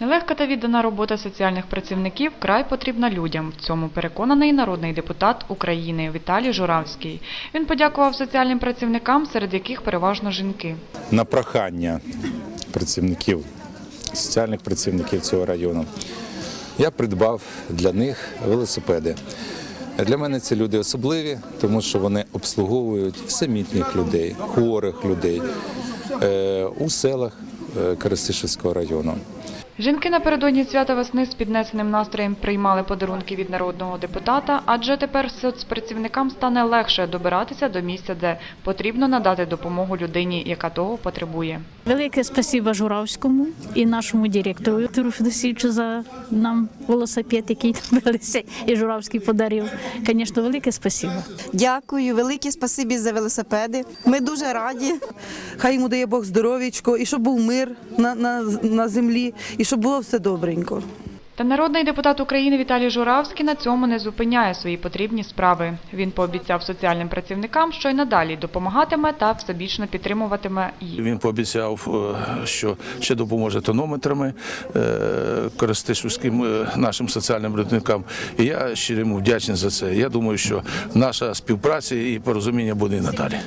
Нелегка та віддана робота соціальних працівників край потрібна людям. В цьому переконаний народний депутат України Віталій Журавський. Він подякував соціальним працівникам, серед яких переважно жінки. на прохання працівників, соціальних працівників цього району. Я придбав для них велосипеди. Для мене ці люди особливі, тому що вони обслуговують самітніх людей, хворих людей е, у селах е, Коростишівського району. Жінки напередодні свята весни з піднесеним настроєм приймали подарунки від народного депутата, адже тепер соцпрацівникам стане легше добиратися до місця, де потрібно надати допомогу людині, яка того потребує. Велике спасибо Журавському і нашому директору Віктору Федосійовичу за нам велосипед, який добилися, і Журавський подарив. Звісно, велике спасибо. Дякую, велике спасибі за велосипеди. Ми дуже раді. Хай йому дає Бог здоров'ячко, і щоб був мир на, на, на землі, і щоб було все добренько. Та народний депутат України Віталій Журавський на цьому не зупиняє свої потрібні справи. Він пообіцяв соціальним працівникам, що й надалі допомагатиме та всебічно підтримуватиме їх. Він пообіцяв, е, що ще допоможе тонометрами е, користишівським е, нашим соціальним робітникам. І я щиро йому вдячний за це. Я думаю, що наша співпраця і порозуміння буде і надалі.